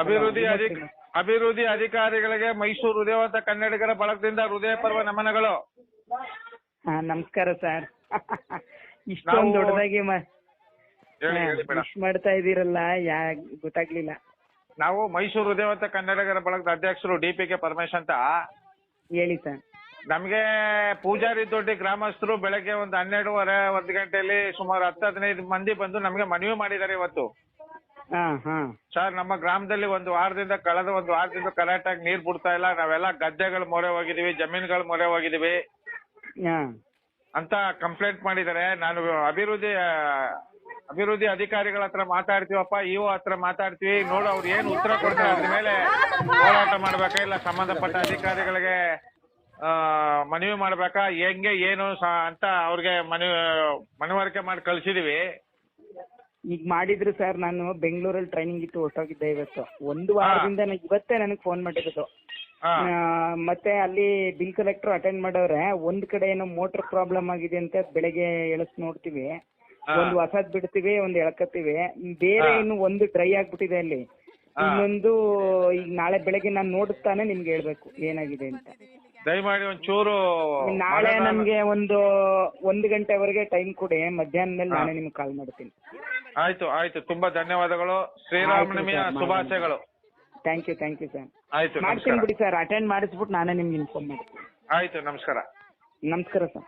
ಅಭಿವೃದ್ಧಿ ಅಧಿಕ ಅಭಿವೃದ್ಧಿ ಅಧಿಕಾರಿಗಳಿಗೆ ಮೈಸೂರು ಹೃದಯವಂತ ಕನ್ನಡಿಗರ ಬಳಗದಿಂದ ಹೃದಯ ಪರ್ವ ನಮನಗಳು. ಹಾ ನಮಸ್ಕಾರ ಸರ್ ಇಷ್ಟೊಂದು ದೊಡ್ಡದಾಗಿ ಹೇಳಿ ಹೇಳಿ ಮೇಡಮ್. ವಿಶ್ ಮಾಡ್ತಾ ಇದೀರಲ್ಲ ಯಾ ಗೊತ್ತಾಗ್ಲಿಲ್ಲ. ನಾವು ಮೈಸೂರು ಹೃದಯವಂತ ಕನ್ನಡಿಗರ ಬಳಗದ ಅಧ್ಯಕ್ಷರು ಡಿ ಪಿ ಕೆ ಪರಮೇಶ್ ಅಂತ. ಹೇಳಿ ಸರ್ ನಮ್ಗೆ ಪೂಜಾರಿ ದೊಡ್ಡಿ ಗ್ರಾಮಸ್ಥರು ಬೆಳಗ್ಗೆ ಒಂದು ಹನ್ನೆರಡುವರೆ ಒಂದು ಗಂಟೆಯಲ್ಲಿ ಸುಮಾರು ಹತ್ತು ಹದಿನೈದು ಮಂದಿ ಬಂದು ನಮ್ಗೆ ಮನವಿ ಮಾಡಿದ್ದಾರೆ ಇವತ್ತು. ಹಾ ಹಾ. ಸರ್ ನಮ್ಮ ಗ್ರಾಮದಲ್ಲಿ ಒಂದು ವಾರದಿಂದ ಕಳೆದ ಒಂದು ವಾರದಿಂದ ಕರೆಕ್ಟ್ ಆಗಿ ನೀರ್ ಬಿಡ್ತಾ ಇಲ್ಲ. ನಾವೆಲ್ಲ ಗದ್ದೆಗಳು ಮೊರೆ ಹೋಗಿದೀವಿ ಜಮೀನುಗಳು ಮೊರೆ ಹೋಗಿದೀವಿ. ಹಾ. ಅಂತ ಕಂಪ್ಲೇಂಟ್ ಮಾಡಿದ್ದಾರೆ. ನಾನು ಅಭಿವೃದ್ಧಿ ಅಭಿವೃದ್ಧಿ ಅಧಿಕಾರಿಗಳ ಹತ್ರ ಮಾತಾಡ್ತೀವಪ್ಪ ಇಒ ಹತ್ರ ಮಾತಾಡ್ತೀವಿ. ನೋಡು ಅವ್ರು ಏನು ಉತ್ತರ ಕೊಡ್ತಾರೆ ಅದ್ರ ಮೇಲೆ ಹೋರಾಟ ಮಾಡ್ಬೇಕಾ? ಇಲ್ಲ ಸಂಬಂಧಪಟ್ಟ ಅಧಿಕಾರಿಗಳಿಗೆ ಆ, ಮನವಿ ಮಾಡ್ಬೇಕಾ? ಹೆಂಗೆ ಏನು ಸ- ಅಂತ ಅವ್ರಿಗೆ ಮನವಿ ಮನವರಿಕೆ ಮಾಡಿ ಕಳ್ಸಿದೀವಿ. ಈಗ ಮಾಡಿದ್ರು ಸರ್ ನಾನು ಬೆಂಗಳೂರಲ್ಲಿ ಟ್ರೈನಿಂಗ್ ಇತ್ತು ಹೊರಟೋಗಿದ್ದೆ ಇವತ್ತು. ಒಂದು ವಾರದಿಂದ ನನಗೆ ಇವತ್ತೇ ನನಗೆ ಫೋನ್ ಮಾಡಿರೋದು. ಹಾ. ಆ, ಮತ್ತೆ ಅಲ್ಲಿ ಬಿಲ್ ಕಲೆಕ್ಟರ್ ಅಟೆಂಡ್ ಮಾಡವ್ರೆ ಒಂದ್ ಕಡೆ ಏನೋ ಮೋಟರ್ ಪ್ರಾಬ್ಲಮ್ ಆಗಿದೆ ಅಂತ ಬೆಳಗ್ಗೆ ಎಳಸ್ ನೋಡ್ತೀವಿ. ಹಾ. ಒಂದು ಹೊಸದ್ ಬಿಡ್ತೀವಿ ಒಂದ್ ಎಳ್ಕತ್ತೀವಿ. ಬೇರೆ ಹಾ. ಇನ್ನು ಒಂದು ಡ್ರೈ ಆಗ್ಬಿಟ್ಟಿದೆ ಅಲ್ಲಿ. ಹಾ. ಇನ್ನೊಂದು ಈಗ ನಾಳೆ ಬೆಳಗ್ಗೆ ನಾನು ನೋಡುತ್ತಾನೆ ನಿಮ್ಗೆ ಹೇಳ್ಬೇಕು ಏನಾಗಿದೆ ಅಂತ. ದಯಮಾಡಿ ಒಂಚೂರು ನಾಳೆ ನಮ್ಗೆ ಒಂದು ಒಂದು ಗಂಟೆವರೆಗೆ ಟೈಮ್ ಕೊಡಿ. ಮಧ್ಯಾಹ್ನ ಮೇಲೆ. ನಾನೇ ನಿಮ್ಗೆ ಕಾಲ್ ಮಾಡ್ತೀನಿ. ಆಯ್ತು ಆಯ್ತು. ತುಂಬಾ ಧನ್ಯವಾದಗಳು. ಶ್ರೀರಾಮನವಮಿಯ ಆಯ್ತು ಸರ್, ಶುಭಾಶಯಗಳು. Thank you thank you sir ಆಯ್ತು ಮಾಡ್ತೀನಿ ನಮಸ್ಕಾರ ಬಿಡಿ ಸರ್ ಅಟೆಂಡ್ ಮಾಡಿಸ್ಬಿಟ್ಟು ನಾನೇ ನಿಮ್ಗೆ ಇನ್ಫಾರ್ಮ್ ಮಾಡ್ತೀನಿ. ಆಯ್ತು ನಮಸ್ಕಾರ. ನಮಸ್ಕಾರ ಸರ್